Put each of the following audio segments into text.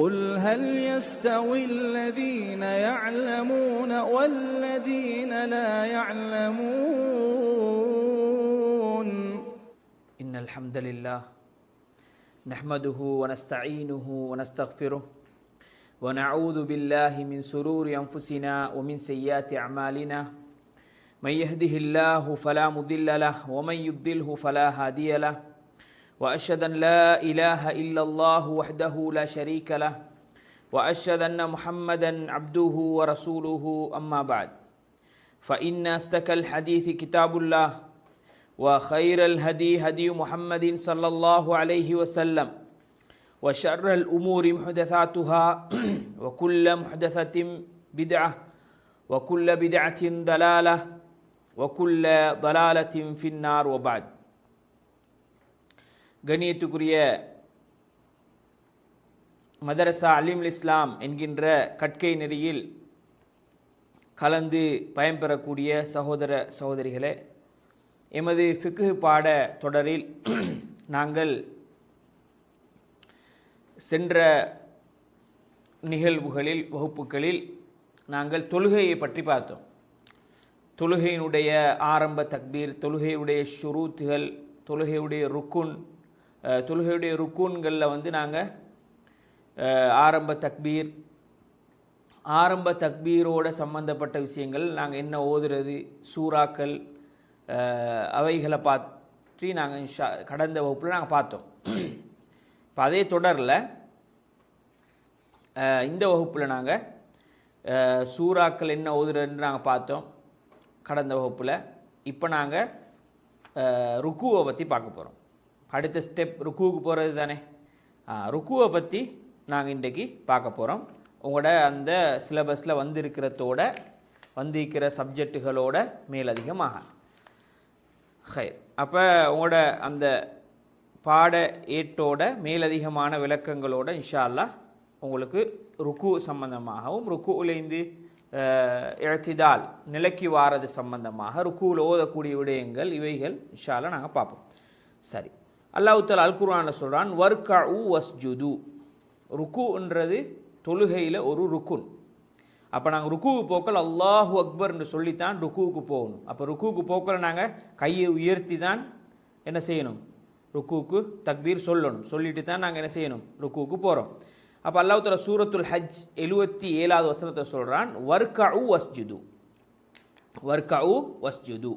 قل هل يستوي الذين يعلمون والذين لا يعلمون؟ إن الحمد لله نحمده ونستعينه ونستغفره ونعوذ بالله من سرور أنفسنا ومن سيئات أعمالنا من يهده الله فلا مضل له ومن يضلله فلا هادي له وأشهد أن لا إله إلا الله وحده لا شريك له وأشهد أن محمدا عبده ورسوله أما بعد. فإن أصدق الحديث كتاب الله وخير الهدي هدي محمد صلى الله عليه وسلم وشر الأمور محدثاتها وكل محدثة بدعة وكل بدعة ضلالة وكل ضلالة في النار وبعد. கணியத்துக்குரிய மதரசா அலிம் இஸ்லாம் என்கின்ற கற்கை நெறியில் கலந்து பயன்பெறக்கூடிய சகோதர சகோதரிகளே எமது ஃபிக்கு பாட தொடரில் நாங்கள் சென்ற நிகழ்வுகளில் வகுப்புகளில் நாங்கள் தொழுகையை பற்றி பார்த்தோம். தொழுகையினுடைய ஆரம்ப தக்பீர் தொழுகையுடைய ஷுரூத்துகள் தொழுகையுடைய ருக்குன் தொழுகையுடைய ருக்குன்களில் வந்து நாங்கள் ஆரம்ப தக்பீர் ஆரம்ப தக்பீரோட சம்பந்தப்பட்ட விஷயங்கள் நாங்கள் என்ன ஓதுறது சூறாக்கள் அவைகளை பற்றி நாங்கள் இன்ஷா கடந்த வகுப்பில் நாங்கள் பார்த்தோம். இப்போ அதே தொடரில் இந்த வகுப்பில் நாங்கள் சூறாக்கள் என்ன ஓதுறதுன்னு நாங்கள் பார்த்தோம் கடந்த வகுப்பில். இப்போ நாங்கள் ருக்குவை பற்றி பார்க்க போகிறோம் அடுத்த ஸ்டெப் ருக்குவுக்கு போகிறது தானே? ருக்குவை பற்றி நாங்கள் இன்றைக்கி பார்க்க போகிறோம் உங்களோட அந்த சிலபஸில் வந்திருக்கிறதோட வந்திருக்கிற சப்ஜெக்டுகளோட மேலதிகமாக. ஹைர். அப்போ உங்களோட அந்த பாட ஏட்டோட மேலதிகமான விளக்கங்களோட இன்ஷால்லா உங்களுக்கு ருக்கு சம்பந்தமாகவும் ருக்குலேருந்து இழத்திதால் நிலைக்கு வாரது சம்பந்தமாக ருக்குவில் ஓதக்கூடிய விடயங்கள் இவைகள் இன்ஷால்லாம் நாங்கள் பார்ப்போம். சரி. அல்லாஹுத்தல் அல் குர்ஆனில் சொல்கிறான் வர்கா உ வஸ்ஜுது. ருக்குன்றது தொழுகையில் ஒரு ருக்குன். அப்போ நாங்கள் ருக்குவுக்கு போக்கள் அல்லாஹு அக்பர்னு சொல்லித்தான் ருக்குவுக்கு போகணும். அப்போ ருக்குவுக்கு போக்கல் நாங்கள் கையை உயர்த்தி தான் என்ன செய்யணும்? ருக்குவுக்கு தக்பீர் சொல்லணும். சொல்லிட்டு தான் நாங்கள் என்ன செய்யணும்? ருக்குவுக்கு போகிறோம் அப்போ அல்லாஹுத்தல சூரத்துல் ஹஜ் எழுபத்தி ஏழாவது வசனத்தை சொல்கிறான் வர்கஉ வஸ்ஜுது. வர்கஉ வஸ்ஜுது.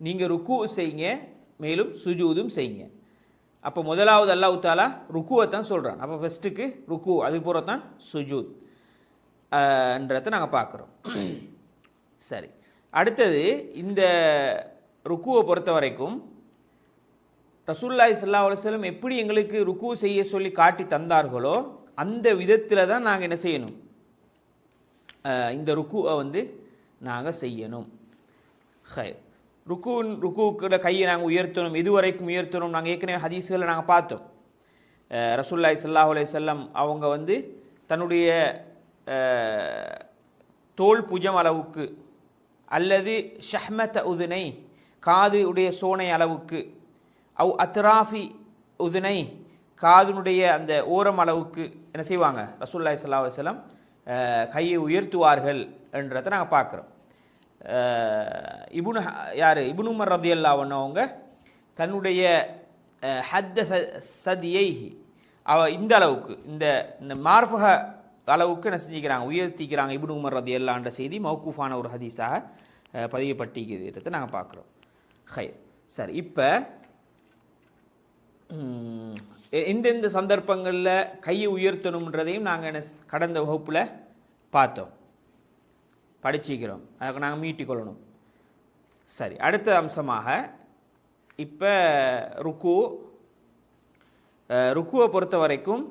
நீங்கள் ருக்கு செய்யுங்க மேலும் சுஜூதும் செய்யுங்க. அப்போ முதலாவது அல்லாஹ் தாலா ருக்குவை தான் சொல்கிறான் அப்போ ஃபஸ்ட்டுக்கு ருக்கு அது போகிற தான் சுஜூத். என்றதை நாங்கள் பார்க்குறோம் சரி. அடுத்தது இந்த ருக்குவை பொறுத்த வரைக்கும் ரசூல்லாய் சல்லா அலுவலம் எப்படி எங்களுக்கு ருக்கு செய்ய சொல்லி காட்டி தந்தார்களோ அந்த விதத்தில் தான் நாங்கள் என்ன செய்யணும்? இந்த ருக்குவை வந்து நாங்கள் செய்யணும். ஹை ருக்குன் ருக்குக்குள்ள கையை நாங்கள் உயர்த்தணும் இதுவரைக்கும் உயர்த்தணும் நாங்கள் ஏற்கனவே ஹதீஸ்களை நாங்கள் பார்த்தோம். ரசூல்லாய் ஸல்லல்லாஹு அலைஹி செல்லம் அவங்க வந்து தன்னுடைய தோல் புஜம் அளவுக்கு அல்லது ஷஹ்மத் உதுனை காது உடைய சோனை அளவுக்கு அவ் அத்ராஃபி உதுனை காதுனுடைய அந்த ஓரம் அளவுக்கு என்ன செய்வாங்க? ரசூல்லாய் ஸல்லல்லாஹு செல்லம் கையை உயர்த்துவார்கள் என்றதை நாங்கள் பார்க்குறோம். இபுனு யார்? இபுனுமர் ரதியல்லா அவங்க தன்னுடைய ஹத்த ச- சதியை அவ இந்த அளவுக்கு இந்த இந்த மார்பக அளவுக்கு என்ன செஞ்சுக்கிறாங்க? உயர்த்திக்கிறாங்க இபுனு உமர் ரதி அல்லான்ற செய்தி மௌக்கூஃபான ஒரு ஹதீஸாக அஹ், நாங்கள் பார்க்குறோம். ஹை சரி இப்போ எந்தெந்த சந்தர்ப்பங்களில் கையை உயர்த்தணுன்றதையும் நாங்கள் என்ன கடந்த வகுப்பில் பார்த்தோம். படிச்சிக்கிறோம். அதுக்கு நாங்கள் மீட்டிக்கொள்ளணும் சரி அடுத்த அம்சமாக இப்போ ருக்கு ருக்குவை பொறுத்த வரைக்கும்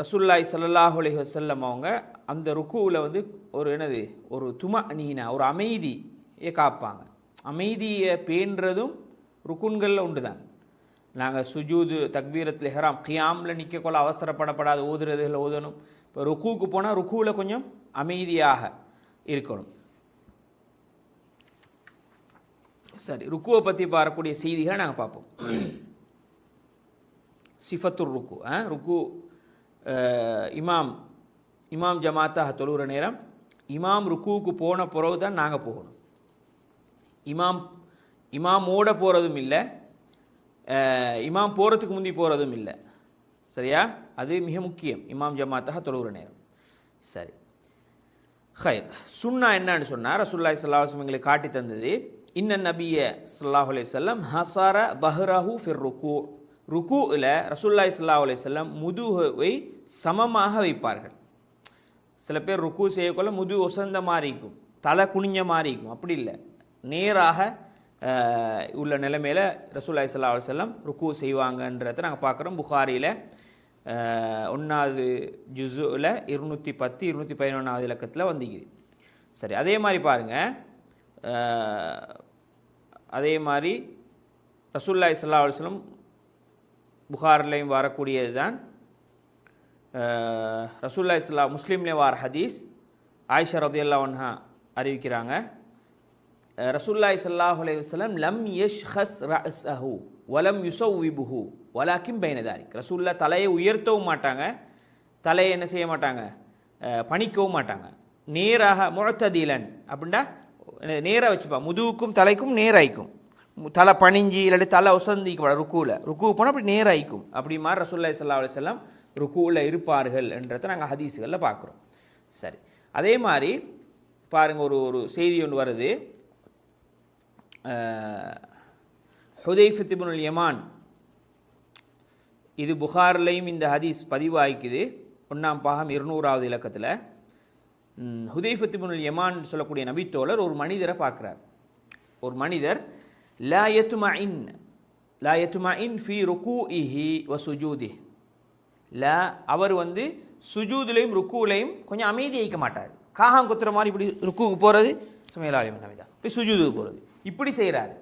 ரசுல்லாய் ஸல்லல்லாஹு அலைஹி அவங்க அந்த ருக்குவில் வந்து ஒரு என்னது ஒரு தும நீனா ஒரு அமைதியை காப்பாங்க. அமைதியை பேன்றதும் ருக்குன்களில் உண்டு தான் நாங்கள் சுஜூது தக்பீரத்தில் ஹெராம் கியாமில் நிற்கக்கொள்ள அவசரப்படப்படாத ஓதுறதுல ஓதணும். இப்போ ருக்குவுக்கு போனால் ருக்குவில் கொஞ்சம் அமைதியாக இருக்கணும். சரி ருக்குவை பற்றி பார்க்கக்கூடிய செய்திகளை நாங்கள் பார்ப்போம். சிஃபத்துர் ருக்கு ஆ ருக்கு இமாம் இமாம் ஜமாத்தாக தொழுகிற நேரம் இமாம் ருக்குவுக்கு போன பிறகு தான் நாங்கள் போகணும். இமாம் இமாமோட போகிறதும் இல்லை இமாம் போகிறதுக்கு முந்தி போகிறதும் இல்லை. சரியா? அது மிக முக்கியம் இமாம் ஜமாத்தாக தொழுகிற நேரம். சரி. ஹைர் சுன்னா என்னன்னு சொன்னார் ரசூல்லாய் சல்லாஹம் எங்களுக்கு காட்டி தந்தது இன்ன நபிய ஸல்லல்லாஹு அலி சொல்லம் ஹசார பஹ்ரஹு ஃபிர் ருக்கு இல்லை ரசூல்லாய் சல்லாஹ் அலி சொல்லம் முதுவை சமமாக வைப்பார்கள் சில பேர் ருக்கு செய்யக்குள்ள முது ஒசந்த மாதிரி இருக்கும் தலை குனிஞ்ச மாதிரி இருக்கும் அப்படி இல்லை நேராக உள்ள நிலைமையில் ரசூல்லாய் ஸல்லல்லாஹு செல்லம் வஸல்லம் ருக்கு செய்வாங்கன்றதை நாங்கள் பார்க்குறோம் புகாரியில் ஒன்றாவது ஜுஸுவில் இருநூற்றி பத்து இருநூற்றி பதினொன்றாவது இலக்கத்தில் வந்திக்குது. சரி அதே மாதிரி பாருங்கள் அதே மாதிரி ரசூல்லாய் ஸல்லல்லாஹு அலுவலம் புகார்லேயும் வரக்கூடியது தான் ரசூல்லா இஸ்லா முஸ்லீம்லே வார ஹதீஸ் ஆயிஷா ரதியல்லா ஒன்ஹா அறிவிக்கிறாங்க. அஹ், ரசூலுல்லாஹி ஸல்லல்லாஹு லம் யஷ் ஹஸ் யஷ்ஹஸ் வலம் யுஸவ்விபுஹு வலாக்கின் பைன தாலிக். ரசூல்லா தலையை உயர்த்தவும் மாட்டாங்க. தலையை என்ன செய்ய மாட்டாங்க? பணிக்கவும் மாட்டாங்க. நேராக முழத்ததீலன் அப்படின்னா நேராக வச்சுப்பா. முதுகுக்கும் தலைக்கும் நேராய்க்கும். தலை பணிஞ்சி இல்லாட்டி தலை உசந்திக்கப்பட ருக்குவில். ருக்கு போனால் அப்படி நேராய்க்கும். அப்படி மாதிரி ரசூல்லா சல்லா அலிசல்லாம் ருக்குவில் இருப்பார்கள் என்றதை நாங்கள் ஹதீஸுகளில் பார்க்குறோம். சரி. அதே மாதிரி பாருங்கள் ஒரு ஒரு செய்தி ஒன்று வருது. ஹுதைஃபத்திபுல் யமான். இது புகார்லேயும் இந்த ஹதீஸ் பதிவாய்க்குது. ஒன்றாம் பாகம் இருநூறாவது இலக்கத்தில். ஹுதைஃபத்திபுனுல் யமான் சொல்லக்கூடிய நபித்தோழர் ஒரு மனிதரை பார்க்குறார். ஒரு மனிதர் லா யத்துமஇன் லா யத்துமஇன் ஃபி ருக்கூஇஹி வ சுஜூதி லா அவர் வந்து சுஜூதுலையும் ருக்குலையும் கொஞ்சம் அமைதி வைக்க மாட்டார். காகம் குத்துற மாதிரி இப்படி ருக்குவுக்கு போகிறது சுமையலாலிமன் நபிதா இப்படி சுஜூதுக்கு போகிறது இப்படி செய்கிறாரு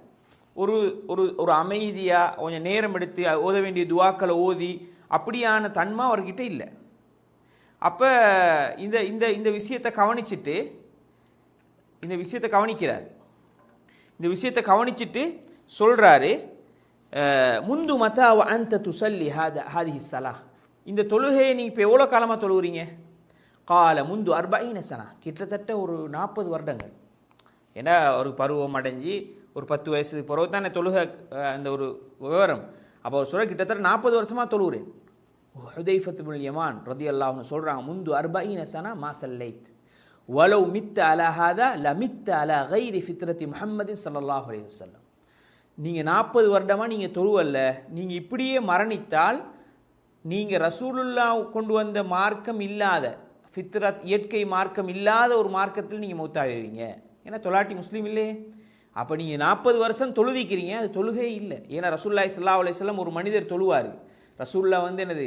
ஒரு ஒரு ஒரு அமைதியாக கொஞ்சம் நேரம் எடுத்து ஓத வேண்டிய துவாக்களை ஓதி அப்படியான தன்மை அவர்கிட்ட இல்லை. அப்போ இந்த இந்த இந்த விஷயத்தை கவனிச்சிட்டு இந்த விஷயத்தை கவனிக்கிறார். இந்த விஷயத்தை கவனிச்சிட்டு சொல்கிறாரு முந்து மத்தா அந்த துசல்லி ஹாத ஹாதிஹி சலா இந்த தொழுகையை நீங்கள் இப்போ எவ்வளோ காலமாக தொழுகிறீங்க கால முந்து அர்பாயின சனா கிட்டத்தட்ட ஒரு நாற்பது வருடங்கள். ஏன்னா ஒரு பருவம் அடைஞ்சு ஒரு பத்து வயசு பிறகு தான் தொழுகை அந்த ஒரு விவரம். அப்போ அவர் சொல்ல கிட்டத்தட்ட நாற்பது வருஷமாக தொழுகிறேன். ஹுதைஃபத்துல் யமான் ரதி அல்லாஹ்னு சொல்கிறாங்க முந்து அர்பைன சனா மா சல்லைத். வலவ் மித்த அலஹாதா ல மித்த அலா கைரி ஃபித்ரத்தி முஹம்மதின் சல்லாஹ் அலி வல்லம் நீங்கள் நாற்பது வருடமாக நீங்கள் தொழுவல்ல நீங்கள் இப்படியே மரணித்தால் நீங்கள் ரசூலுல்லா கொண்டு வந்த மார்க்கம் இல்லாத ஃபித்ரத் இயற்கை மார்க்கம் இல்லாத ஒரு மார்க்கத்தில் நீங்கள் மூத்தாகிடுவீங்க ஏன்னா தொலாட்டி முஸ்லீம் இல்லையே. அப்போ நீங்கள் நாற்பது வருஷம் தொழுதிக்கிறீங்க அது தொழுகே இல்லை. ஏன்னா ரசூல்லாய் ஸல்லல்லாஹு அலையம் ஒரு மனிதர் தொழுவார். ரசூல்லா வந்து என்னது?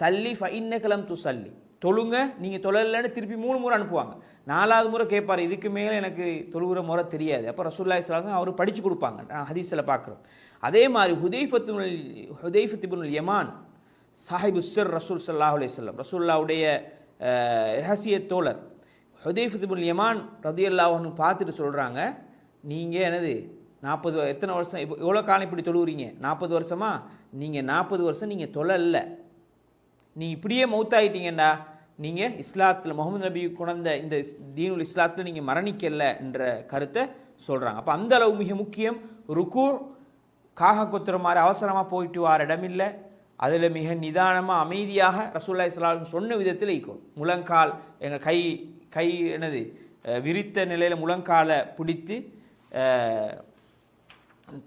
சல்லி ஃப இன்னகலம் து சல்லி தொழுங்க நீங்கள் தொழலைன்னு திருப்பி மூணு முறை அனுப்புவாங்க. நாலாவது முறை கேட்பார் இதுக்கு மேலே எனக்கு தொழுகிற முறை தெரியாது. அப்போ ரசூல்லாய் ஸல்லல்லாஹு அவர் படித்து கொடுப்பாங்க. நான் ஹதீஸில் பார்க்குறோம். அதே மாதிரி ஹுதைஃபத்துல் ஹுதைஃபத்திபுல் யமான் சாஹிப் உஸ்ஸர் ரசூல் சல்லாஹ் அலையம் ரசூல்லாவுடைய ரகசிய தோழர். ஹுதைஃபத்திபுல் யமான் ரதியல்லாஹ்னு பார்த்துட்டு சொல்கிறாங்க நீங்கள் எனது நாற்பது எத்தனை வருஷம் இப்போ எவ்வளோ காலம் இப்படி தொழுவுறீங்க? நாற்பது வருஷமா? நீங்கள் நாற்பது வருஷம் நீங்கள் தொழல நீ இப்படியே மௌத்தாயிட்டீங்கண்டா நீங்கள் இஸ்லாத்தில் முகமது நபி குழந்த இந்த தீனுல் இஸ்லாத்தில் நீங்கள் மரணிக்கல என்ற கருத்தை சொல்கிறாங்க அப்போ அந்த அளவு மிக முக்கியம். ருக்கூர் காக கொத்துற மாதிரி அவசரமாக போயிட்டு வார இடமில்லை. அதில் மிக நிதானமாக அமைதியாக ரசூல்லா இஸ்லாம் சொன்ன விதத்தில் இருக்கும் முழங்கால் எங்கள் கை கை என்னது விரித்த நிலையில் முழங்காலை பிடித்து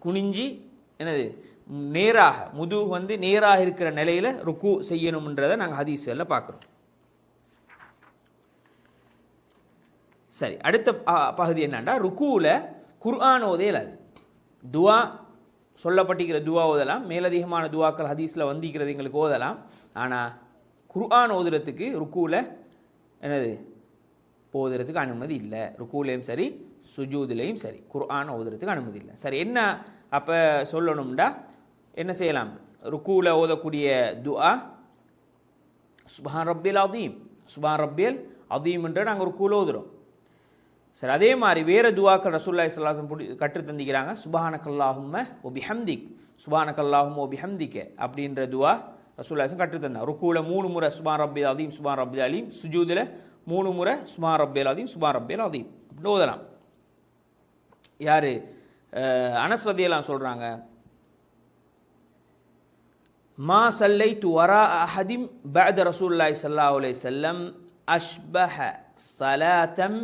குனிஞ்சி என்னது நேராக முதுகு வந்து நேராக இருக்கிற நிலையில் ருக்கு செய்யணுன்றதை நாங்கள் ஹதீஸில் பார்க்குறோம் சரி அடுத்த பகுதி என்னன்னா ருக்குவில் குர்ஆன் ஓதையல் அது. துவா சொல்லப்பட்டிருக்கிற துவா ஓதலாம் மேலதிகமான துவாக்கள் ஹதீஸில் வந்திருக்கிறது எங்களுக்கு ஓதலாம். ஆனால் குர்ஆன் ஓதுறதுக்கு ருக்குவில் என்னது ஓதுறதுக்கு அனுமதி இல்லை. ருக்குலையும் சரி சுஜூதிலையும் சரி குர்ஆன் ஓதுறதுக்கு அனுமதி இல்லை. சரி என்ன அப்போ சொல்லணும்டா? என்ன செய்யலாம்? ருக்கூவில் ஓதக்கூடிய துஆ சுபான் ரப்பியல் அதீம் சுபான் ரப்பியல் அதீம்ன்ற நாங்கள் ருக்கூவில் ஓதுறோம். சரி அதே மாதிரி வேறு துவாக்கள் ரசூல்லா இஸ்லாசம் புடி கற்று தந்திக்கிறாங்க. சுபானக்கல்லாஹும்ம ஒபி ஹம்திக் சுபானக்கல்லாஹும் ஒபி ஹம்திக்க அப்படின்ற துவா ரசூல்லாசம் கற்றுத்தந்தாங்க ருக்கூவில் மூணு முறை சுபான் ரப்பி அதீம் சுபான் ரப்பி அலீம் சுஜூதில் மூணு முறை சுபான் ரப்பியல் அதீம் சுபான் ரப்பியல் அதீம் அப்படின்னு ஓதலாம். யார்? அனஸ்ரதியெல்லாம் சொல்கிறாங்க மா சல்லை டு வரா அஹதிம் பஅத ரசூல்லாய் சல்லா அலைஹி செல்லம் அஷ்பஹ சலாத்தம்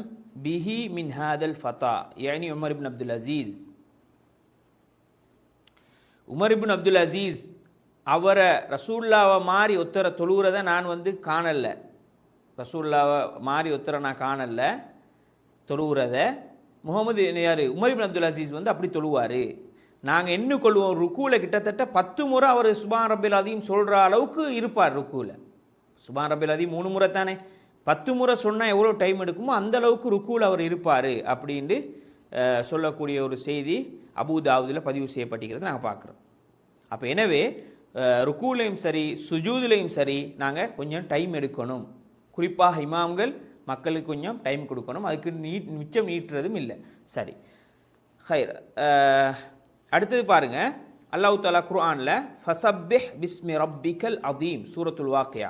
பிஹி மின் ஹாதல் ஃபதா. யானி Umar ibn Abdul Azeez. Umar ibn Abdul Azeez அவரை ரசூல்லாவை மாறி ஒத்தரை தொழுகிறத நான் வந்து காணலை. ரசூல்லாவை மாறி ஒத்தரை நான் காணலை. தொழுகிறத முகமது யார்? உமர் இப்னு அப்துல் அசீஸ் வந்து அப்படி தொழுவார். நாங்கள் என்ன கொள்வோம்? ருக்கூவில் கிட்டத்தட்ட பத்து முறை அவர் சுபான் ரபில் அதையும் சொல்கிற அளவுக்கு இருப்பார் ருக்கூவில் சுபான் ரபில் அதையும் மூணு முறை தானே? பத்து முறை சொன்னால் எவ்வளோ டைம் எடுக்குமோ அந்த அளவுக்கு ருக்கூவில் அவர் இருப்பார் அப்படின்ட்டு சொல்லக்கூடிய ஒரு செய்தி அபுதாவுதில் பதிவு செய்யப்பட்டிருக்கிறத நாங்கள் பார்க்குறோம் அப்போ எனவே ருக்குலையும் ருக்கூலையும் சரி சுஜூதுலையும் சரி நாங்கள் கொஞ்சம் டைம் எடுக்கணும். குறிப்பாக இமாம்கள் மக்களுக்கு கொஞ்சம் டைம் கொடுக்கணும். அதுக்கு நீட் மிச்சம் நீட்டுறதும் இல்லை. சரி. ஹைர். அடுத்தது பாருங்க. அல்லாஹ் தாலா குர்ஆனில் ஃபசப்பிஹ் பிஸ்மி ரப்பிக்கல் அதீம் சூரத்துல் வாக்கியா.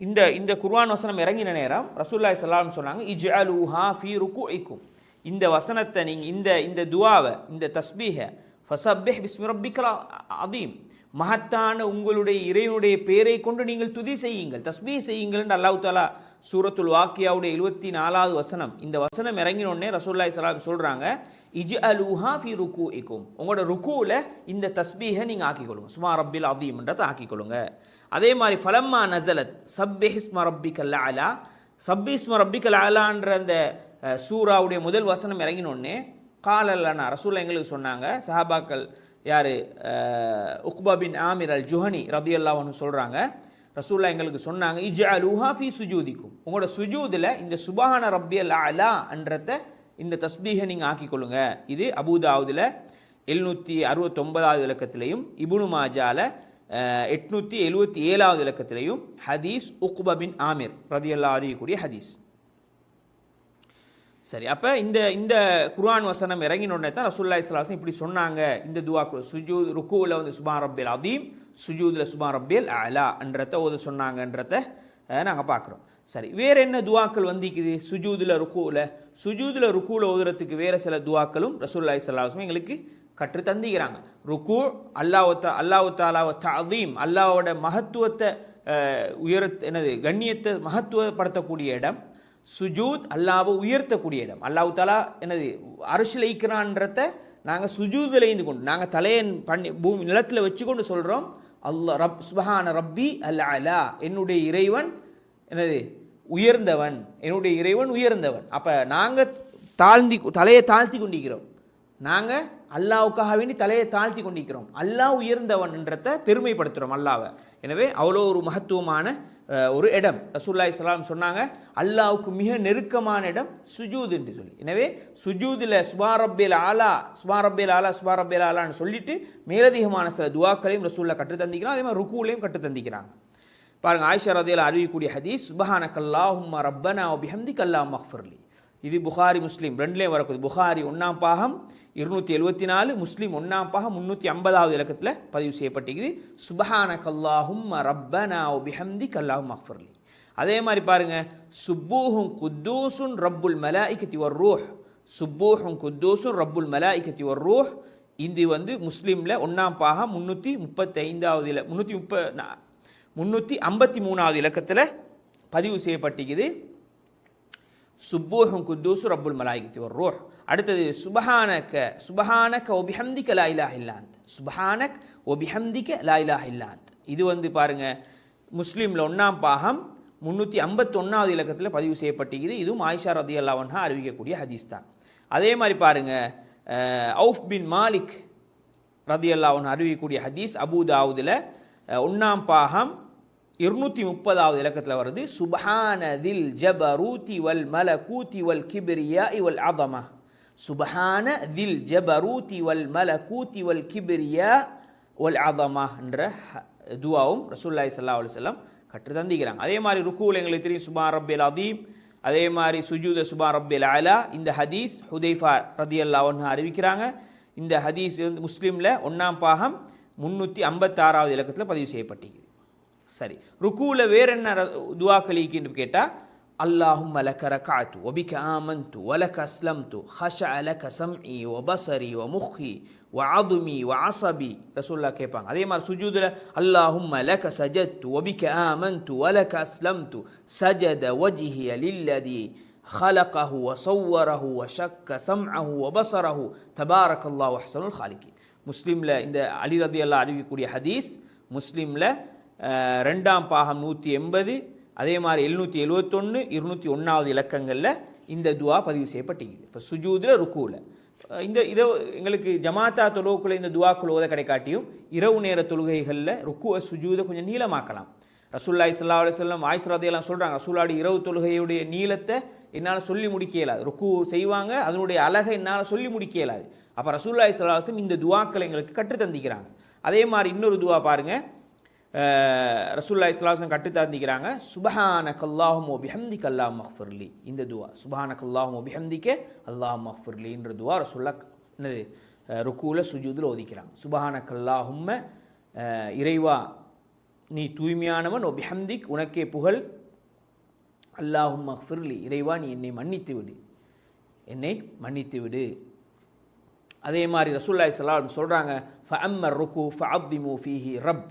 இந்த இந்த குர்ஆன் வசனம் இறங்கின நேரம் ரசூல்லாய் சல்லாம் சொன்னாங்க இஜ்அலூஹா ஃபீ ருக்குஇக்கும். இந்த வசனத்தை நீங்கள் இந்த இந்த துவாவை இந்த தஸ்பீஹை ஃபசப்பிஹ் பிஸ்மி ரப்பிக்கல் அதீம் மகத்தான உங்களுடைய இறைவனுடைய பேரை கொண்டு நீங்கள் துதி செய்யுங்கள் தஸ்மீ செய்யுங்கள் அல்லாஹ் தாலா சூரத்துல் வாக்கியாவுடைய எழுபத்தி நாலாவது வசனம். இந்த வசனம் இறங்கினோடனே ரசூல்லாய் சலாம் சொல்கிறாங்க இஜ் அலூஹா ஃபி ருக்கு இக்கும் உங்களோட ருக்குவில் இந்த தஸ்பீஹை நீங்கள் ஆக்கிக்கொள்ளுங்க. சுமா ரப்பில் அதீம்ன்றதை ஆக்கிக்கொள்ளுங்க. அதே மாதிரி ஃபலம்மா நசலத் சப்பிஹிஸ்ம ரப்பிக்கல் அலா சப்பிஸ்ம ரப்பி அலான்ற அந்த சூராவுடைய முதல் வசனம் இறங்கினோடனே காலல்லனா ரசூல்லா எங்களுக்கு சொன்னாங்க சஹாபாக்கள் யார்? உக்பா பின் ஆமிர் அல் ஜுஹனி ரதியல்லான்னு சொல்கிறாங்க ரசூல்லா எங்களுக்கு சொன்னாங்க இஜ் அல் உஹாஃபி சுஜூதிக்கும். உங்களோட சுஜூதில் இந்த சுபான ரப்பியல் அலா என்றத இந்த தஸ்பீகை நீங்கள் ஆக்கிக்கொள்ளுங்க. இது அபுதாவுதில் எழுநூற்றி அறுபத்தொன்பதாவது இலக்கத்திலையும் இபுனு மாஜால எட்நூற்றி எழுபத்தி ஏழாவது இலக்கத்திலையும் ஹதீஸ் உக்பா பின் ஆமிர் ரதியல்லா அறியக்கூடிய ஹதீஸ். சரி அப்போ இந்த இந்த குர்ஆன் வசனம் இறங்கினோடனே தான் ரசூல்லா இஸ்லாசன் இப்படி சொன்னாங்க இந்த துவா சுஜூ ருக்குவில் வந்து சுபா ரப்பியல் அதீம் சுஜூதில் சுபா ரப்பியல் அலா என்றத ஓத சொன்னாங்கன்றத நாங்கள் பார்க்குறோம் சரி வேறு என்ன துவாக்கள் வந்திக்குது? சுஜூதில் ருக்குவில் சுஜூதில் ருக்குவில் ஓதுறதுக்கு வேறு சில துவாக்களும் ரசூல்லா இஸ்லாசம் எங்களுக்கு கற்று தந்திக்கிறாங்க. ருக்கு அல்லாஹ் அல்லாஹு தாலாவை அதீம் அல்லாவோட மகத்துவத்தை உயர என்னது கண்ணியத்தை மகத்துவப்படுத்தக்கூடிய இடம் சுஜூத் அல்லாவை உயர்த்தக்கூடிய இடம் அல்லாஹ் தாலா எனது அரசில் ஈக்கிறான்றத நாங்கள் சுஜூதில் இருந்து கொண்டு நாங்கள் தலையை பண்ணி பூமி நிலத்தில் வச்சு கொண்டு சொல்கிறோம் அல்லா ரப் சுபஹான ரப்பி அல்ல அலா என்னுடைய இறைவன் என்னது? உயர்ந்தவன். என்னுடைய இறைவன் உயர்ந்தவன். அப்போ நாங்கள் தாழ்ந்தி தலையை தாழ்த்தி கொண்டிருக்கிறோம். நாங்கள் அல்லாவுக்காக வேண்டி தலையை தாழ்த்தி கொண்டிருக்கிறோம். அல்லாஹ் உயர்ந்தவன்ன்றத பெருமைப்படுத்துகிறோம் அல்லாவை எனவே அவ்வளோ ஒரு மகத்துவமான ஒரு இடம். ரசூல்லாய் சலாம் சொன்னாங்க அல்லாவுக்கு மிக நெருக்கமான இடம் சுஜூத் என்று சொல்லி. எனவே சுஜூதில் சுபாரப்பேல் ஆலா சுபாரப்பேல் ஆலா சுபாரப்பேல் ஆலான்னு சொல்லிட்டு மேலதிகமான சில துவாக்களையும் ரசூல்லா கற்று அதே மாதிரி ருக்குலையும் கற்றுத்தந்திக்கிறாங்க தந்திக்கிறாங்க. பாருங்க ஆயிஷா ரதியில் அறிவிக்கூடிய ஹதீஸ் சுபஹானக்கல்லாஹும்ம ரப்பனா பிஹம்தி கல்லா மஹ்ஃபர்லி இது புகாரி முஸ்லீம். ரெண்டுலேயும் வரக்கூடிய புகாரி ஒன்றாம் பாகம் இருநூற்றி எழுபத்தி நாலு முஸ்லீம் ஒன்றாம் பாகம் முந்நூற்றி ஐம்பதாவது இலக்கத்தில் பதிவு செய்யப்பட்டிருக்குது. சுபஹான கல்லாஹும் ரப்பனா பிஹம்தி கல்லாஹும் அக்ஃபர்லி அதே மாதிரி பாருங்க சுப்பூஹும் குத்தூசுன் ரப்புல் மலாய்கத்தி ஒரு ரூஹ். சுப்பூஹும் குத்தூசுன் ரப்புல் மலாய்கத்தி ஒரு ரூஹ். இது வந்து முஸ்லீமில் ஒன்றாம் பாகம் முந்நூற்றி முப்பத்தைந்தாவது இல முந்நூற்றி முப்ப முந்நூற்றி ஐம்பத்தி மூணாவது இலக்கத்தில் பதிவு செய்யப்பட்டிருக்குது. சுப்பூஹும் குத்தூசு ரப்புல் மலாய்கத்தி ஒரு ரோஹ் அடுத்தது சுபஹானக்க சுபஹானக்க ஒபிஹம்திக்க லாயிலா இல்லாந்த் சுபஹானக் ஒபிஹம்திக்க லாயிலா இல்லாந்த் இது வந்து பாருங்க முஸ்லீமில் ஒன்றாம் பாகம் முந்நூற்றி ஐம்பத்தொன்னாவது இலக்கத்தில் பதிவு செய்யப்பட்டிருக்குது. இதுவும் ஆயிஷா ரதி அல்லாவன்ஹா அறிவிக்கக்கூடிய ஹதீஸ் தான். அதே மாதிரி பாருங்க அவுஃப் பின் மாலிக் ரதி அல்லாவன் அறிவிக்கக்கூடிய ஹதீஸ் அபுதாவுதில் ஒன்றாம் பாகம் இருநூற்றி முப்பதாவது இலக்கத்தில் வருது சுபஹான தில் ஜபரூதி வல் மலகூதி வல் கிபிரியா இவல் அதமா சுபஹான தில் ஜபரூதி வல் மலகூதி வல் கிபிரியா ஒல் அதமா என்ற ஹ- துவாவும் ரசூல்லாய் சல்லா அலுவலம் கற்று தந்திக்கிறாங்க அதே மாதிரி ருக்குவில் எங்களுக்கு தெரியும் சுபா ரப்பில் அதீம் அதே மாதிரி சுஜூத சுபா ரப்பில் அலா இந்த ஹதீஸ் ஹுதைஃபா ரதி அல்லாஹ் அறிவிக்கிறாங்க. இந்த ஹதீஸ் வந்து முஸ்லீமில் ஒன்றாம் பாகம் முந்நூற்றி ஐம்பத்தாறாவது இலக்கத்தில் பதிவு செய்யப்பட்டிருக்கு சரி ருக்கூவில் வேற என்ன ர- துவாக்கள் இருக்குன்னு கேட்டால் اللهم لك ركعت وبك آمنت ولك أسلمت خشع لك سمعي وبصري ومخي وعظمي وعصبي رسول الله கேட்பாங்க அதே மாதிரி சுஜூதில் اللهم لك سجدت وبك آمنت ولك أسلمت سجد وجهي للذي خلقه وصوره وشك سمعه وبصره تبارك الله أحسن الخالقين முஸ்லீமில் இந்த அலி ரதி அல்லா அறிவிக்கக்கூடிய ஹதீஸ் முஸ்லீமில் ரெண்டாம் பாகம் நூற்றி எண்பது அதே மாதிரி எழுநூற்றி எழுவத்தொன்று இருநூற்றி ஒன்றாவது இலக்கங்களில் இந்த துவா பதிவு செய்யப்பட்டிருக்குது. இப்போ சுஜூதில் ருக்கூவில். இந்த இதை எங்களுக்கு ஜமாத்தா தொழுவுக்குள்ள இந்த துவாக்குள் ஓத கிடைக்காட்டியும் இரவு நேர தொழுகைகளில் ருக்குவ சுஜூதை கொஞ்சம் நீளமாக்கலாம். ரசூல்லாய் சல்லா அலி சொல்லம் ரதையெல்லாம் சொல்கிறாங்க ரசூல்லாடி இரவு தொழுகையுடைய நீளத்தை என்னால் சொல்லி முடிக்க இயலாது. ருக்கு செய்வாங்க அதனுடைய அழகை என்னால் சொல்லி முடிக்க இயலாது. அப்போ ரசூல்லாய் சல்லா அலுவலம் இந்த துவாக்களை எங்களுக்கு கற்றுத்தந்திக்கிறாங்க. அதே மாதிரி இன்னொரு துவா பாருங்கள் ரசூல்லா இஸ்லாசன் கட்டு தந்திக்கிறாங்க சுபஹான கல்லாஹும் ஒபிஹம்தி அல்லாஹ் மஹ்ஃபர்லி இந்த துவா. சுபஹான கல்லாஹும் ஒபிஹம்திக்கே அல்லாஹ் மஹ்ஃபர்லின்ற துவா ரசூல்லா என்னது? ருக்குவில் சுஜூதில் ஒதிக்கிறாங்க. சுபஹான கல்லாஹும்ம இறைவா நீ தூய்மையானவன். ஒபிஹம்திக் உனக்கே புகழ். அல்லாஹும் மஹ்ஃபர்லி இறைவா நீ என்னை மன்னித்து விடு. என்னை மன்னித்து விடு. அதே மாதிரி ரசூல்லாய் சலாம் சொல்கிறாங்க ஃப அம்மர் ருக்கு ஃப அப்திமு ஃபீஹி ரப்.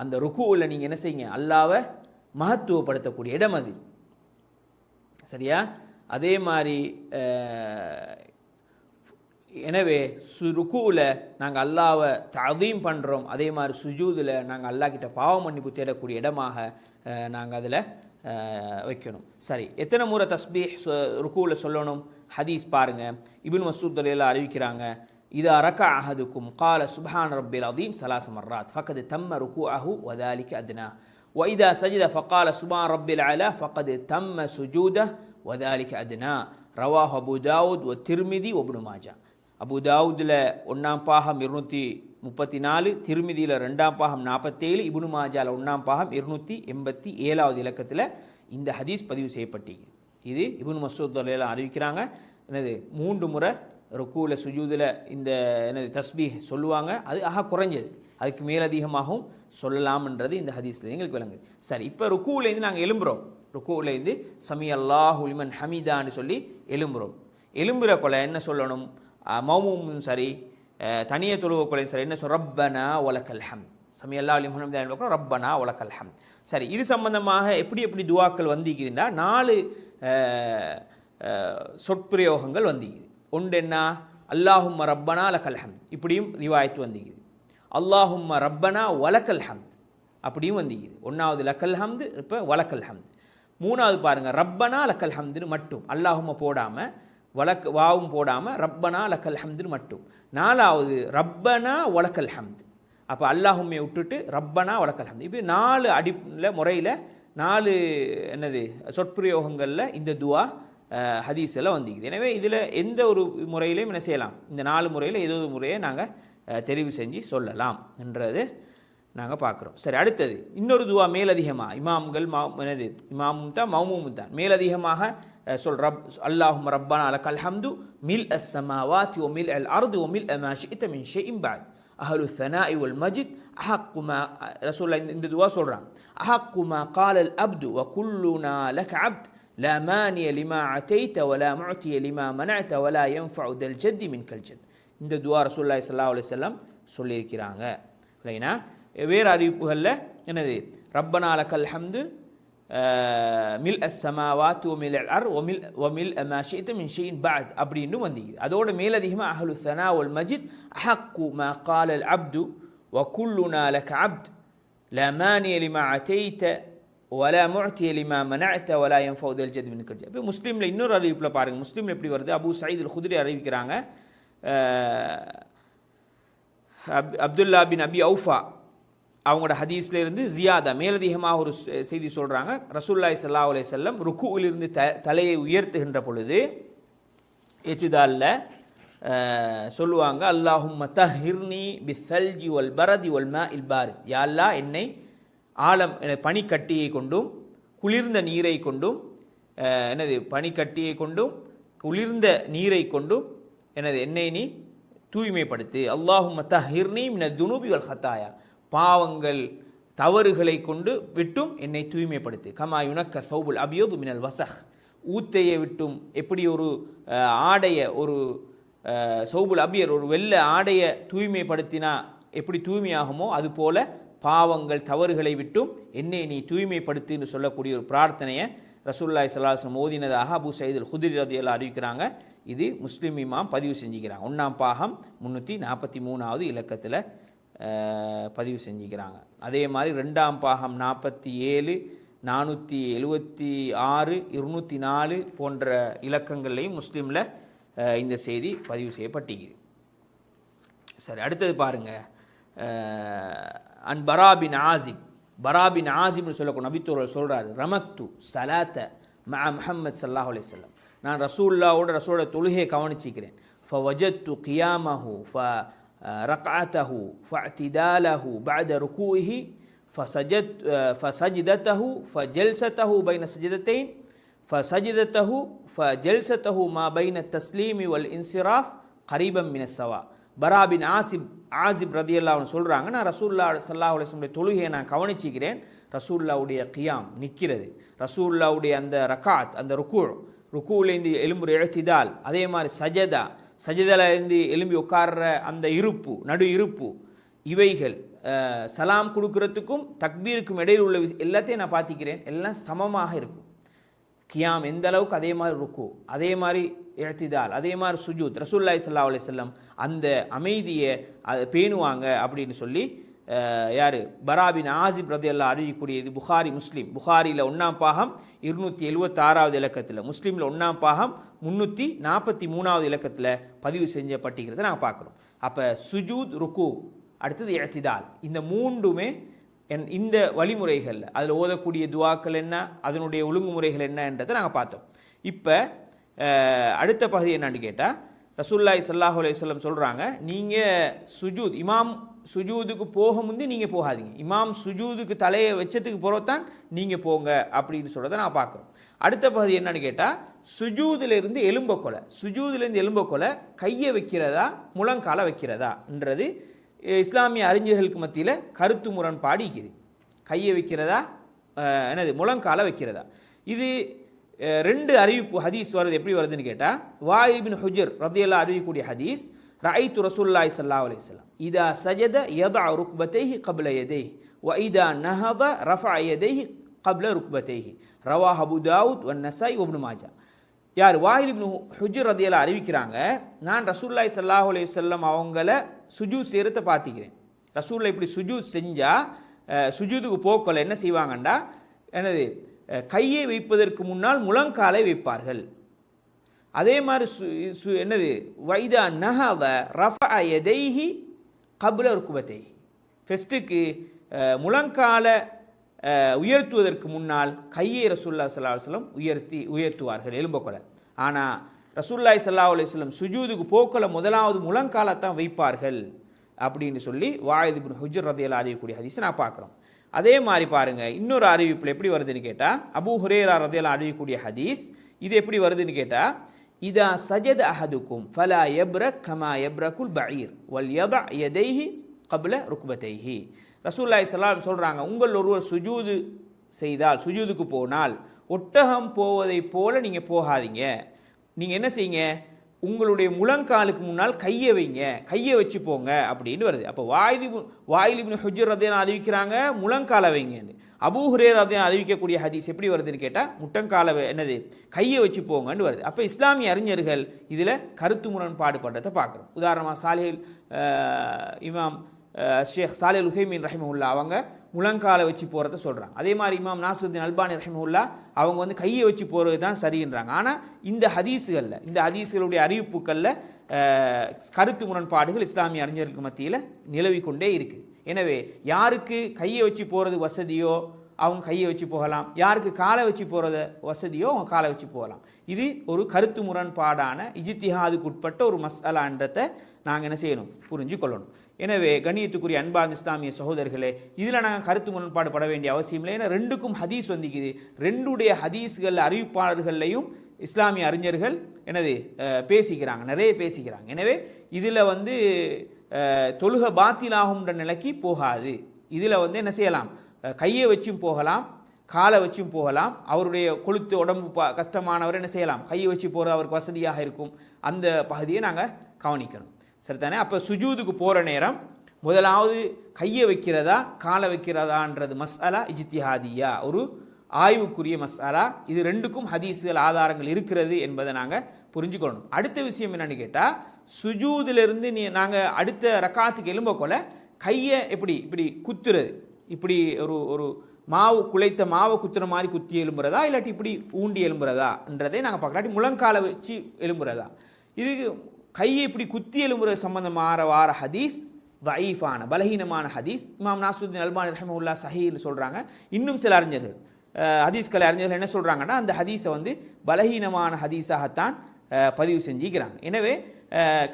அந்த ருக்குவில் நீங்கள் என்ன செய்யுங்க? அல்லாவை மகத்துவப்படுத்தக்கூடிய இடம் அது. சரியா? அதே மாதிரி எனவே சு ருக்குவில் நாங்கள் அல்லாவை ததீம் பண்ணுறோம் அதே மாதிரி சுஜூதில் நாங்கள் அல்லாஹ் கிட்ட பாவ மன்னிப்பு தேடக்கூடிய இடமாக நாங்கள் அதில் வைக்கணும். சரி எத்தனை முறை தஸ்பீ ருக்குவில் சொல்லணும்? ஹதீஸ் பாருங்க. இபின் மசூத் எல்லாம் அறிவிக்கிறாங்க. இதா ரக்கா அஹதுக்கும் கால சுபான் ரப்பில் அதீம் சலாஸ் மர்ராத் ஃபக்கது தம்ம ருக்கு அஹு வதாலிக்கு அத்னா ஒய்தா சஜித ஃபக்கால சுபான் ரப்பில் அலா ஃபக்கது தம்ம சுஜூத வதாலிக்கு அத்னா ரவாஹ் அபு தாவூத் ஒ திருமிதி ஒபுனு மாஜா அபு தாவூதில் ஒன்றாம் பாகம் இருநூற்றி முப்பத்தி நாலு திருமிதியில் ரெண்டாம் பாகம் நாற்பத்தேழு இபுனு மாஜாவில் ஒன்றாம் பாகம் இருநூற்றி எண்பத்தி ஏழாவது இலக்கத்தில் இந்த ஹதீஸ் பதிவு செய்யப்பட்டிருக்கு இது இபுன் மசூத் அறிவிக்கிறாங்க என்னது மூன்று முறை ருக்கூவில் சுஜூதில் இந்த என்னது தஸ்பி சொல்லுவாங்க அது ஆக குறைஞ்சது. அதுக்கு மேலதிகமாகவும் சொல்லலாம்ன்றது இந்த ஹதீஸில் எங்களுக்கு விளங்குது. சரி இப்போ ருக்கூவிலேருந்து நாங்கள் எழும்புறோம். ருக்கூவிலேருந்து சமி அல்லாஹ் லிமன் ஹமீதான்னு சொல்லி எலும்புகிறோம் எலும்புகிற கொலை என்ன சொல்லணும்? மௌமும் சரி தனிய தொழுவ கொலையும் சரி என்ன சொல் ரப்பனா ஒலக்கல் ஹம். சமி அல்லாஹுலிமன் ரப்பனா ஒலக்கல் ஹம். சரி இது சம்பந்தமாக எப்படி எப்படி துவாக்கள் வந்திக்குதுன்னா நாலு சொற்பிரயோகங்கள் வந்திக்குது ஒன்று என்ன அல்லாஹும் ரப்பனா லக்கல் ஹம் இப்படியும் ரிவாயத்து வந்திக்குது. அல்லாஹும் ரப்பனா வலக்கல் ஹம்த். அப்படியும் வந்திக்குது. ஒன்றாவது லக்கல் ஹம்து இப்போ வலக்கல் ஹம்த். மூணாவது பாருங்கள் ரப்பனா லக்கல் ஹம்துன்னு மட்டும். அல்லாஹும் போடாமல் வழக்கு வாவும் போடாமல் ரப்பனா லக்கல் ஹம்துன்னு மட்டும். நாலாவது ரப்பனா ஒலக்கல் ஹம்த். அப்போ அல்லாஹுமே விட்டுட்டு ரப்பனா வலக்கல் ஹம்து. இப்போ நாலு அடிப்பில் முறையில் நாலு என்னது சொற்பிரயோகங்களில் இந்த துவா ஹதீஸ் எல்லாம் வந்திருக்குது. எனவே இதில் எந்த ஒரு முறையிலையும் என்ன செய்யலாம்? இந்த நாலு முறையில் ஏதோ ஒரு முறையை நாங்கள் தெரிவு செஞ்சு சொல்லலாம் என்றது நாங்கள் பார்க்குறோம் சரி அடுத்தது. இன்னொரு துவா மேலதிகமாக இமாம்கள் மா என்னது? இமாமும் தான் மௌமும் தான். மேலதிகமாக சொல் ரப் அல்லாஹும் ரப்பான அல அல்ஹம்து மில் அஸ்ஸமா வாத் ஓ மில் அல் அர்து ஓ மில் அமாஷி இத்தமின் ஷே இம்பாத் அஹலு சனா இவல் மஜித் அஹக்குமா ரசூல்லா இந்த இந்த துவா சொல்கிறான் அஹக்குமா காலல் அப்து வ குல்லுனா லக் அப்த். لا مانع لما عتيت ولا معطي لما منعت ولا ينفع ذا الجد منك الجد இந்த துவா ரசூல்லாய் சல்லா அலுவலம் சொல்லியிருக்கிறாங்க இல்லைனா வேறு அறிவிப்புகளில் என்னது ரப்பனா லக்கல் ஹம்து மில் அஸ் சமாவாத் ஒமில் அர் ஒமில் ஒமில் மாஷித் மின் ஷெயின் பாத் அப்படின்னு வந்திக்குது அதோட மேலதிகமாக அஹ்லு சனா ஒல் மஜித் அஹக்கு மா கால் அல் அப்து وكلنا لك عبد لا مانع لما عتيت ஒலா முழ்த்தி எலிமா மனத்த ஒலா எம் ஃபவுதல் ஜெத்மின் கட்சி இப்போ முஸ்லீமில் இன்னொரு அறிவிப்பில் பாருங்கள் முஸ்லீமில் எப்படி வருது? அபு சயீதுல் குதிரை அறிவிக்கிறாங்க. அப் அப்துல்லா பின் அபி அவுஃபா அவங்களோட ஹதீஸ்லேருந்து ஜியாதா மேலதிகமாக ஒரு செய்தி சொல்கிறாங்க ரசூல்லாய் சல்லா அலே செல்லம் ருக்குவிலிருந்து த தலையை உயர்த்துகின்ற பொழுது எச்சிதாலில் சொல்லுவாங்க அல்லாஹும் தஹிர்னி பி சல்ஜி ஒல் பரதி ஒல்மா மா இல் பாரத் யாழ்லா என்னை ஆழம் என பனிக்கட்டியை கொண்டும் குளிர்ந்த நீரை கொண்டும் எனது என்னது பனிக்கட்டியை கொண்டும் குளிர்ந்த நீரை கொண்டும் எனது என்னை நீ தூய்மைப்படுத்து. அல்லாஹும் தஹிர்னி மின துனுபி ஹத்தாயா பாவங்கள் தவறுகளை கொண்டு விட்டும் என்னை தூய்மைப்படுத்து. கமா யுனக்க சௌபுல் அபியோது மினல் வசஹ். ஊத்தையை விட்டும் எப்படி ஒரு ஆடைய ஒரு சௌபுல் அபியர் ஒரு வெள்ள ஆடைய தூய்மைப்படுத்தினா எப்படி தூய்மையாகுமோ அதுபோல பாவங்கள் தவறுகளை விட்டும் என்னை நீ தூய்மைப்படுத்துன்னு சொல்லக்கூடிய ஒரு பிரார்த்தனையை ரசூல்லாய் சலாஹம் ஓதினதாக அபு சயீதுல் ஹுதிரி ரதியெல்லாம் அறிவிக்கிறாங்க. இது முஸ்லீம் இமாம் பதிவு செஞ்சுக்கிறாங்க. ஒன்றாம் பாகம் முந்நூற்றி நாற்பத்தி மூணாவது இலக்கத்தில் பதிவு செஞ்சுக்கிறாங்க. அதே மாதிரி ரெண்டாம் பாகம் நாற்பத்தி ஏழு நானூற்றி எழுபத்தி ஆறு இருநூற்றி நாலு போன்ற இலக்கங்கள்லையும் முஸ்லீமில் இந்த செய்தி பதிவு செய்யப்பட்டிருக்குது. சரி அடுத்தது பாருங்க. அன் பராபின் ஆசிப் பராபின் ஆசிப்னு சொல்லக்கூடிய நபித்தோர்கள் சொல்றாரு ரமக்து சலாத்த ம முஹம்மத் சல்லாஹ் அலையம் நான் ரசூல்லாவோட ரசூலோட தொழுகையை கவனிச்சிக்கிறேன் ஃபவஜத்து கியாமஹு ஃப ரக்அத்தஹு ஃபஅத்திதாலஹு பஅத ருகூஹி ஃபசஜத் ஃபசஜ்தத்தஹு ஃபஜல்சத்தஹு பைன சஜதத்தைன் فسجدته فجلسته ما بين التسليم والانصراف قريبا من السواء பரா பின் ஆசிப் ஆசிப் ரதியல்லா அவன் சொல்கிறாங்க நான் ரசூல்லா சல்லாஹ் அலிஸ்லமுடைய தொழுகையை நான் கவனிச்சிக்கிறேன். ரசூல்லாவுடைய கியாம் நிற்கிறது. ரசூல்லாவுடைய அந்த ரகாத் அந்த ருக்கு ருக்குலேருந்து எலும்பு எழுத்திதால் அதே மாதிரி சஜதா சஜதாலேருந்து எலும்பி உட்கார்ற அந்த இருப்பு நடு இருப்பு இவைகள் சலாம் கொடுக்கறதுக்கும் தக்பீருக்கும் இடையில் உள்ள எல்லாத்தையும் நான் பார்த்திக்கிறேன். எல்லாம் சமமாக இருக்கும். கியாம் எந்த அளவுக்கு அதே மாதிரி ருக்கு அதே மாதிரி இழத்திதால் அதே மாதிரி சுஜூத் ரசூல்லாய் சல்லா அலி செல்லம் அந்த அமைதியை அதை பேணுவாங்க அப்படின்னு சொல்லி யார்? பராபின் ஆசிப் ரதையெல்லாம் அறிவிக்கக்கூடியது புகாரி முஸ்லீம். புகாரியில் ஒன்றாம் பாகம் இருநூற்றி எழுபத்தாறாவது இலக்கத்தில் முஸ்லீமில் ஒன்றாம் பாகம் முந்நூற்றி நாற்பத்தி மூணாவது இலக்கத்தில் பதிவு செஞ்சப்பட்டிருக்கிறத நாங்கள் பார்க்குறோம். அப்போ சுஜூத் ருக்கு அடுத்தது இழத்திதால் இந்த மூன்றுமே என் இந்த வழிமுறைகளில் அதில் ஓதக்கூடிய துவாக்கள் என்ன அதனுடைய ஒழுங்குமுறைகள் என்னன்றதை நாங்கள் பார்த்தோம். இப்போ அடுத்த பகுதி என்னான்னு கேட்டால் ரசூல்லாய் சல்லாஹ் அலையம் சொல்கிறாங்க நீங்கள் சுஜூத் இமாம் சுஜூதுக்கு போக முந்தி நீங்கள் போகாதீங்க. இமாம் சுஜூதுக்கு தலையை வச்சதுக்கு போகிறதான் நீங்கள் போங்க அப்படின்னு சொல்கிறத நான் பார்க்குறோம். அடுத்த பகுதி என்னன்னு கேட்டால் சுஜூதிலிருந்து எலும்பை கொலை சுஜூதிலிருந்து எலும்ப கொலை கையை வைக்கிறதா முழங்கால வைக்கிறதான்றது இஸ்லாமிய அறிஞர்களுக்கு மத்தியில் கருத்து முரண்பாடு இருக்குது. கையை வைக்கிறதா? என்னது முழங்கால வைக்கிறதா? இது ரெண்டு அறிவிப்பு ஹதீஸ் வருது. எப்படி வருதுன்னு கேட்டால் வாயிபின் ஹுஜர் ரத்தியல்லா அறிவிக்கக்கூடிய ஹதீஸ் ரஐத்து ரசூல்லாய் சல்லா அலைஹி இதா சஜத யதா ருக்பத்தைஹி கபில யதைஹி வ இதா நஹத ரஃபா யதைஹி கபில ருக்பத்தைஹி. ரவா ஹபுதாவுத் தாவூத் வன் நசாய் ஒப்னு மாஜா. யார் வாயில் இப்னு ஹுஜர் ரதியெல்லாம் அறிவிக்கிறாங்க நான் ரசூல்லாய் சல்லாஹ் அலைஹி வஸல்லம் அவங்கள சுஜூத் செய்கிறத பார்த்திக்கிறேன். ரசூலில் இப்படி சுஜூத் செஞ்சால் சுஜூதுக்கு போக்கல என்ன செய்வாங்கண்டா? என்னது கையை வைப்பதற்கு முன்னால் முழங்காலை வைப்பார்கள். அதே மாதிரி சு சு என்னது வைதா நஹாவ ரஃப எதைஹி கபுல ருக்குபத்தைஹி ஃபெஸ்ட்டுக்கு முழங்கால உயர்த்துவதற்கு முன்னால் கையை ரசூல்லா சல்லா அலுவலம் உயர்த்தி உயர்த்துவார்கள் எலும்பக்கொலை. ஆனால் ரசூல்லாய் சல்லா அலுவலம் சுஜூதுக்கு போக்கில் முதலாவது முழங்காலத்தான் வைப்பார்கள் அப்படின்னு சொல்லி வாயுது பின் ஹுஜர் ரதையில் அறியக்கூடிய ஹதீஸை நான் பார்க்குறோம். அதே மாதிரி பாருங்கள் இன்னொரு அறிவிப்பில் எப்படி வருதுன்னு கேட்டால் அபூ ஹுரேரா ரதையில் அறியக்கூடிய ஹதீஸ் இது எப்படி வருதுன்னு கேட்டால் இதா சஜத் அஹதுக்கும் ஃபலா எப்ர கமா எப்ரகுல் பயிர் வல் யதா யதைஹி கபில ருக்பத்தைஹி. ரசூல்லாய் சலாம் சொல்கிறாங்க உங்கள் ஒருவர் சுஜூது செய்தால் சுஜூதுக்கு போனால் ஒட்டகம் போவதைப் போல நீங்கள் போகாதீங்க. நீங்கள் என்ன செய்யுங்க? உங்களுடைய முழங்காலுக்கு முன்னால் கையை வைங்க. கையை வச்சு போங்க அப்படின்னு வருது. அப்போ வாயுதி வாயிலிபின் ஹுஜர் ரதையான அறிவிக்கிறாங்க முழங்காலை வைங்கன்னு அபூ ஹுரேர் ரதையான அறிவிக்கக்கூடிய ஹதீஸ் எப்படி வருதுன்னு கேட்டால் முட்டங்கால என்னது? கையை வச்சு போங்கன்னு வருது. அப்போ இஸ்லாமிய அறிஞர்கள் இதில் கருத்து முரண்பாடு பண்ணுறதை பார்க்குறோம். உதாரணமாக சாலிஹில் இமாம் ஷேக் சாலில் உசைமின் ரஹிமஹுல்லா அவங்க முழங்காலை வச்சு போகிறத சொல்கிறாங்க அதே மாதிரி இமாம் நாசுத்தீன் அல்பானி ரஹிமுல்லா அவங்க வந்து கையை வச்சு போகிறது தான் சரின்றாங்க. ஆனால் இந்த ஹதீஸுகளில் இந்த ஹதீஸுகளுடைய அறிவிப்புகளில் கருத்து முரண்பாடுகள் இஸ்லாமிய அறிஞர்களுக்கு மத்தியில் நிலவி கொண்டே இருக்குது எனவே யாருக்கு கையை வச்சு போகிறது வசதியோ அவங்க கையை வச்சு போகலாம். யாருக்கு காலை வச்சு போகிறத வசதியோ அவங்க காலை வச்சு போகலாம். இது ஒரு கருத்து முரண்பாடான இஜித்திஹாதுக்கு உட்பட்ட ஒரு மசாலான்றதை நாங்கள் என்ன செய்யணும்? புரிஞ்சு கொள்ளணும் எனவே கண்ணியத்துக்குரிய அன்பார்ந்த இஸ்லாமிய சகோதரர்களே இதில் நாங்கள் கருத்து முரண்பாடு பட வேண்டிய அவசியம் இல்லை. ஏன்னா ரெண்டுக்கும் ஹதீஸ் வந்திக்குது. ரெண்டுடைய ஹதீஸ்கள் அறிவிப்பாளர்கள்லையும் இஸ்லாமிய அறிஞர்கள் எனது பேசிக்கிறாங்க. நிறைய பேசிக்கிறாங்க. எனவே இதில் வந்து தொழுக பாத்திலாகும்ன்ற நிலைக்கு போகாது. இதில் வந்து என்ன செய்யலாம்? கையை வச்சும் போகலாம் காலை வச்சும் போகலாம். அவருடைய கொளுத்து உடம்பு ப கஷ்டமானவர் என்ன செய்யலாம்? கையை வச்சு போகிறது அவருக்கு வசதியாக இருக்கும். அந்த பகுதியை நாங்கள் கவனிக்கணும். சரிதானே? அப்போ சுஜூதுக்கு போகிற நேரம் முதலாவது கையை வைக்கிறதா காலை வைக்கிறதான்றது மசாலா இஜித்திஹாதியா ஒரு ஆய்வுக்குரிய மசாலா. இது ரெண்டுக்கும் ஹதீஸுகள் ஆதாரங்கள் இருக்கிறது என்பதை நாங்கள் புரிஞ்சுக்கொள்ளணும். அடுத்த விஷயம் என்னன்னு கேட்டால் சுஜூதிலிருந்து நீ நாங்கள் அடுத்த ரக்காத்துக்கு எலும்ப கையை எப்படி இப்படி குத்துறது. இப்படி ஒரு ஒரு மாவு குலைத்த மாவை குத்துற மாதிரி குத்தி எலும்புறதா இல்லாட்டி இப்படி ஊண்டி எலும்புறதான்றதை நாங்கள் பார்க்கலாட்டி முழங்காலை வச்சு எலும்புறதா இது கையை இப்படி குத்தி எலும்புற சம்பந்தமான வார ஹதீஸ் வயீஃபான பலஹீனமான ஹதீஸ். இமாம் நாசுதீன் அல்பானி ரஹமுல்லா சஹீல் சொல்கிறாங்க இன்னும் சில அறிஞர்கள் ஹதீஸ்கள் அறிஞர்கள் என்ன சொல்கிறாங்கன்னா அந்த ஹதீஸை வந்து பலகீனமான ஹதீஸாகத்தான் பதிவு செஞ்சுக்கிறாங்க. எனவே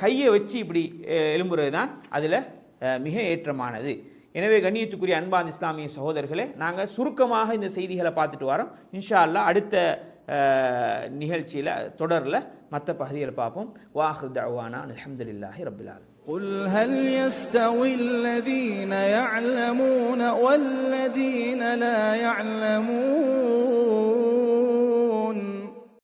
கையை வச்சு இப்படி எழும்புறது தான் அதில் மிக ஏற்றமானது. எனவே கண்ணியத்துக்குரிய அன்பான் இஸ்லாமிய சகோதரர்களே நாங்கள் சுருக்கமாக இந்த செய்திகளை பார்த்துட்டு வரோம் இன்ஷா அல்லாஹ் அடுத்த நிகழ்ச்சியில் தொடரில் மற்ற பகுதிகளை பார்ப்போம் வாஹ்ரு தவானா அலமதுல்லாஹி ரபில் ஆலமீன் قل هل يستوي الذين يعلمون والذين لا يعلمون